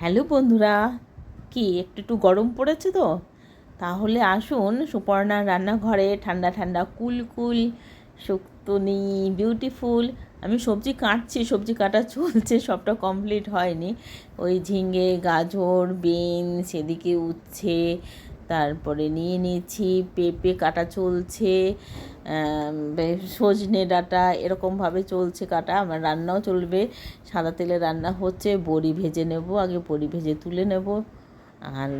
Hello বন্ধুরা, কি একটু একটু গরম পড়েছে তো? তাহলে আসুন সুপর্ণার রান্নাঘরে ঠান্ডা ঠান্ডা কুলকুল কুল, শুক্তনি বিউটিফুল আমি সবজি কাটছি, সবজি কাটা চলছে, সবটা কমপ্লিট হয়নি। ওই ঝিঙে, গাজর বিন সেদিকে উচ্ছে তারপরে নিয়ে নিয়েছি, পেঁপে কাটা চলছে সজনে ডাঁটা, এরকমভাবে চলছে কাটা, আমার রান্নাও চলবে, সাদা তেলে রান্না হচ্ছে, বড়ি ভেজে নেব, আগে বড়ি ভেজে তুলে নেব, আর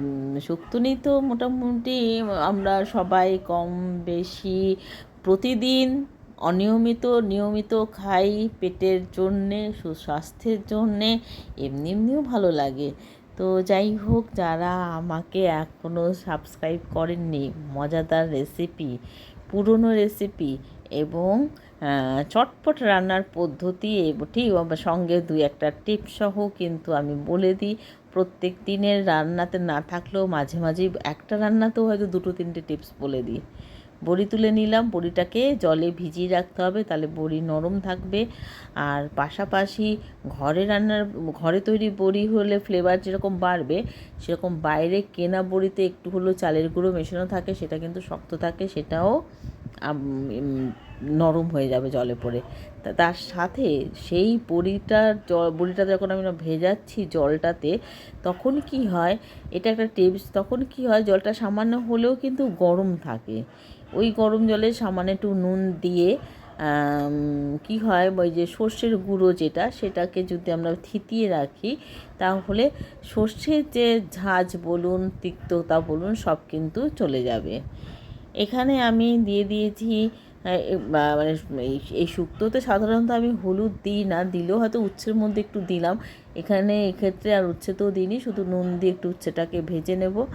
শুক্তনি তো মোটামুটি, আমরা সবাই কম বেশি প্রতিদিন অনিয়মিত, নিয়মিত খাই, পেটের জন্যে, সুস্বাস্থ্যের জন্যে, এমনি এমনিও ভালো লাগে। তো যাই হোক, যারা আমাকে এখনও সাবস্ক্রাইব করেননি, মজাদার রেসিপি পুরনো রেসিপি এবং চটপট রান্নার পদ্ধতি ঠিক সঙ্গে দুই একটা টিপ সহ কিন্তু আমি বলে দিই, প্রত্যেক দিনের রান্নাতে না থাকলেও মাঝে মাঝে একটা রান্নাতেও হয়তো দুটো তিনটে টিপস বলে দিই। বড়ি তুলে নিলাম। বড়িটাকে জলে ভিজিয়ে রাখতে হবে, তাহলে বড়ি নরম থাকবে। আর পাশাপাশি ঘরে রান্নার, ঘরে তৈরি বড়ি হলে ফ্লেভার যেরকম বাড়বে, সেরকম বাইরে কেনা বড়িতে একটু হলেও চালের গুঁড়ো মেশানো থাকে, সেটা কিন্তু শক্ত থাকে, সেটাও নরম হয়ে যাবে জলে পড়ে। তার সাথে সেই বড়িটা জল বড়িটা যখন আমি ভেজাচ্ছি জলটাতে, তখন কি হয়, এটা একটা টিপস তখন কি হয়, জলটা সামান্য হলেও কিন্তু গরম থাকে। ওই গরম জলে সামান্য একটু নুন দিয়ে কি হয়, ওই যে সর্ষের গুঁড়ো যেটা, সেটাকে যদি আমরা থিতিয়ে রাখি, তাহলে সর্ষের যে ঝাঁজ বলুন, তিক্ততা বলুন, সব কিন্তু চলে যাবে। এখানে আমি দিয়ে দিয়েছি মানে এই- শুক্তোতে সাধারণত আমি হলুদ দিই না, দিলেও হয়তো উচ্ছের মধ্যে একটু দিলাম। এখানে এক্ষেত্রে আর উচ্ছেতেও দিইনি, শুধু নুন দিয়ে একটু উচ্ছেটাকে ভেজে নেব।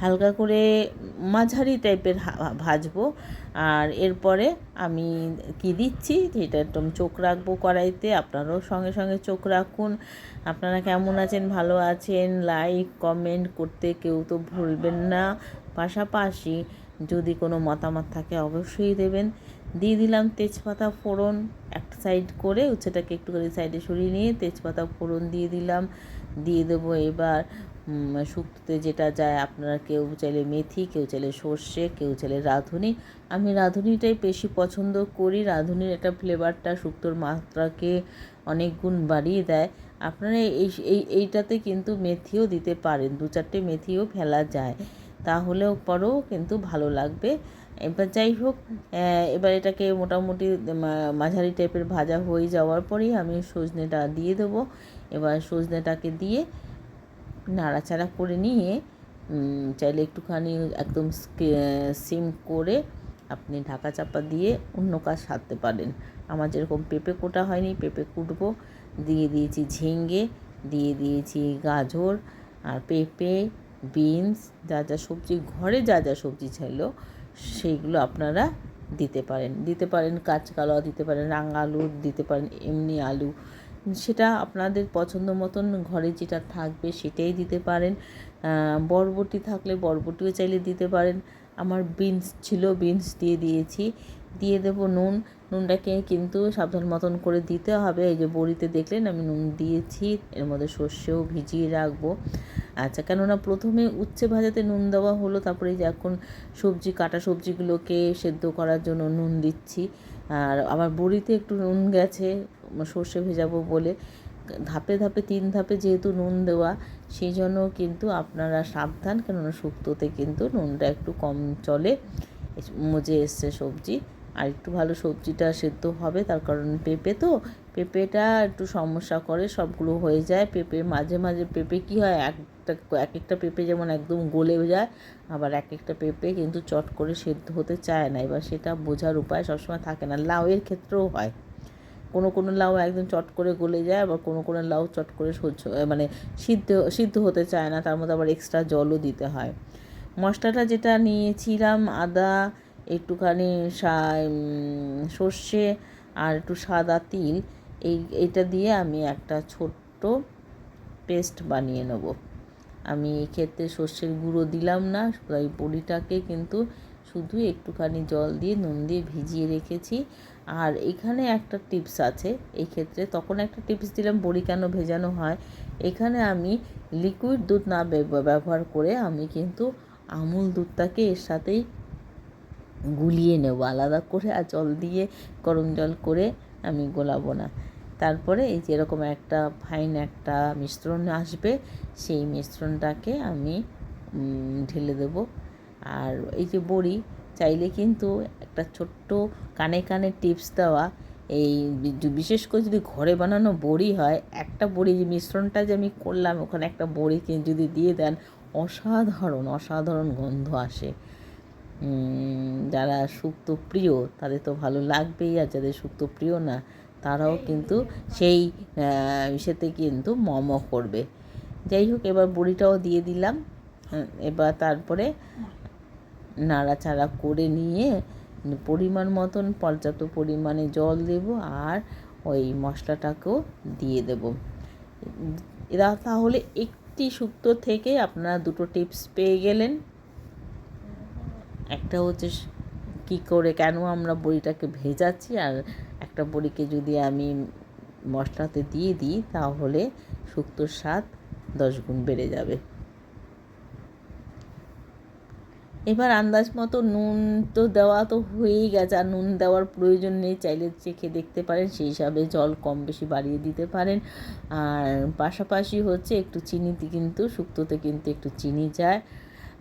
হালকা করে মাঝারি টাইপের ভাজবো। আর এরপরে আমি কি দিচ্ছি, যেটা একদম চোখ রাখব কড়াইতে, আপনারাও সঙ্গে সঙ্গে চোখ রাখুন। আপনারা কেমন আছেন, ভালো আছেন, লাইক, কমেন্ট করতে কেউ তো ভুলবেন না। পাশাপাশি যদি কোনো মতামত থাকে অবশ্যই দেবেন। দিয়ে দিলাম তেজপাতা ফোড়ন এক সাইড করে উচ্ছেটাকে একটু করে সাইডে সরিয়ে নিয়ে তেজপাতা ফোড়ন দিয়ে দিলাম। দিয়ে দেবো এবার শুক্তোতে যেটা যায়, আপনারা কেউ চাইলে মেথি, কেউ চাইলে সর্ষে, কেউ চাইলে রাঁধুনি। আমি রাঁধুনিটাই বেশি পছন্দ করি। রাঁধুনির একটা ফ্লেভারটা শুক্তোর মাত্রাকে অনেক গুণ বাড়িয়ে দেয়। আপনারা এই, এইটাতে কিন্তু মেথিও দিতে পারেন। দু চারটে মেথিও ফেলা যায়। তাহলেও পরেও কিন্তু ভালো লাগবে। এবার যাই হোক এবার এটাকে মোটামুটি মাঝারি টাইপের ভাজা হয়ে যাওয়ার পরেই আমি সজনেটা দিয়ে দেবো। এবার সজনেটাকে দিয়ে নাড়াচাড়া করে নিয়ে চাইলে একটুখানি একদম সিম করে আপনি ঢাকা চাপা দিয়ে অন্য কাজ সারতে পারেন। আমার যেরকম পেঁপে কোটা হয়নি, পেঁপে কুটবো। দিয়ে দিয়েছি ঝিঙ্গে দিয়ে দিয়েছি গাজর আর পেঁপে বিনস, যা যা সবজি, ঘরে যা যা সবজি ছিল সেইগুলো আপনারা দিতে পারেন। দিতে পারেন কাঁচকলা, দিতে পারেন রাঙা আলু দিতে পারেন এমনি আলু। সেটা আপনাদের পছন্দ মতন ঘরে যেটা থাকবে সেটাই দিতে পারেন। বরবটি থাকলে বরবটিও চাইলে দিতে পারেন। আমার বিনস ছিল, বিনস দিয়ে দিয়েছি। দিয়ে দেব নুন। নুনটাকে কিন্তু সাবধান মতন করে দিতে হবে। এই যে বড়িতে দেখলেন আমি নুন দিয়েছি। এর মধ্যে সর্ষেও ভিজিয়ে রাখব। আচ্ছা কেননা প্রথমে উচ্ছে ভাজাতে নুন দেওয়া হলো, তারপরে যে এখন সবজি, কাটা সবজিগুলোকে সেদ্ধ করার জন্য নুন দিচ্ছি। আর আমার বড়িতে একটু নুন গেছে সর্ষে ভেজাবো বলে। ধাপে ধাপে, তিন ধাপে যেহেতু নুন দেওয়া, সেই জন্য কিন্তু আপনারা সাবধান, কেননা শুক্তোতে কিন্তু নুনটা একটু কম চলে। মজে এসছে সবজি, আর একটু ভালো সবজিটা সেদ্ধ হবে, তার কারণ পেঁপে তো পেঁপেটা একটু সমস্যা করে, সবগুলো হয়ে যায়। পেঁপে মাঝে মাঝে পেঁপে কী হয়, একটা এক একটা পেঁপে যেমন একদম গলে যায়, আবার এক একটা পেঁপে কিন্তু চট করে সেদ্ধ হতে চায় না। এবার সেটা বোঝার উপায় সবসময় থাকে না। লাউয়ের ক্ষেত্রেও হয়। কোনো কোনো লাউ একদম চট করে গলে যায়, আবার কোনো কোনো লাউ চট করে সহ্য মানে সিদ্ধ সিদ্ধ হতে চায় না, তার মধ্যে আবার এক্সট্রা জলও দিতে হয়। মশলাটা যেটা নিয়েছিলাম, আদা, একটুখানি সর্ষে আর একটু সাদা তিল এই এটা দিয়ে আমি একটা ছোট্ট পেস্ট বানিয়ে নেব। আমি এক্ষেত্রে সর্ষের গুঁড়ো দিলাম না, এই বড়িটাকে কিন্তু শুধু একটুখানি জল দিয়ে, নুন দিয়ে ভিজিয়ে রেখেছি। আর এখানে একটা টিপস আছে, এই ক্ষেত্রে তখন একটা টিপস দিলাম, বড়ি কেন ভেজানো হয়? এখানে আমি লিকুইড দুধ না ব্যবহার করে আমি কিন্তু আমুল দুধটাকে এর সাথেই গুলিয়ে নেব। আলাদা করে আর জল দিয়ে, গরম জল করে আমি গোলাবো না। তারপরে এই যে এরকম একটা ফাইন একটা মিশ্রণ আসবে, সেই মিশ্রণটাকে আমি ঢেলে দেব। আর এই যে বড়ি, চাইলে কিন্তু একটা ছোট্ট কানে কানে টিপস দেওয়া, এই বিশেষ করে যদি ঘরে বানানো বড়ি হয়, একটা বড়ি যে মিশ্রণটা যে আমি করলাম, ওখানে একটা বড়িকে যদি দিয়ে দেন, অসাধারণ অসাধারণ গন্ধ আসে। যারা শুক্তো প্রিয়, তাদের তো ভালো লাগবেই, আর যাদের শুক্তো প্রিয় না তারাও কিন্তু সেই ইসেতে কিন্তু মম করবে। যাই হোক, এবার বড়িটাও দিয়ে দিলাম। এবার তারপরে নাড়াচাড়া করে নিয়ে পরিমাণ মতন, পর্যাপ্ত পরিমাণে জল দেব আর ওই মশলাটাকেও দিয়ে দেব। এরা তাহলে একটি শুক্তো থেকে আপনারা দুটো টিপস পেয়ে গেলেন। একটা হচ্ছে কী করে, কেন আমরা বড়িটাকে ভেজাচ্ছি? আর একটা বড়িকে যদি আমি মশলাতে দিয়ে দিই, তাহলে শুক্তোর স্বাদ দশ গুণ বেড়ে যাবে। এবার আন্দাজ মতো নুন তো দেওয়া তো হয়েই গেছে, আর নুন দেওয়ার প্রয়োজন নেই। চাইলে চেখে দেখতে পারেন, সেই হিসাবে জল কম বেশি বাড়িয়ে দিতে পারেন। আর পাশাপাশি হচ্ছে একটু চিনিতে কিন্তু, শুক্তোতে কিন্তু একটু চিনি যায়।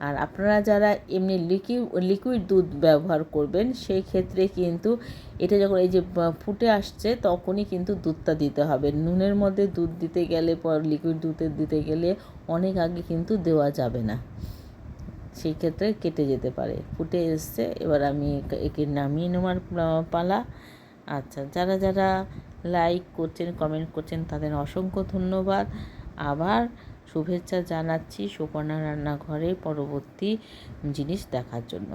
আর আপনারা যারা এমনি লিকুইড লিকুইড দুধ ব্যবহার করবেন, সেই ক্ষেত্রে কিন্তু এটা যখন এই যে ফুটে আসছে, তখনই কিন্তু দুধটা দিতে হবে। নুনের মধ্যে দুধ দিতে গেলে, পর লিকুইড দুধের দিতে গেলে অনেক আগে কিন্তু দেওয়া যাবে না। সেই ক্ষেত্রে কেটে যেতে পারে। ফুটে এসছে, এবার আমি একে- একে নামিয়ে নেওয়ার পালা। আচ্ছা যারা যারা লাইক করছেন কমেন্ট করছেন, তাদের অসংখ্য ধন্যবাদ। আবার শুভেচ্ছা জানাচ্ছি সুপর্ণা রান্নাঘরে পরবর্তী জিনিস দেখার জন্য।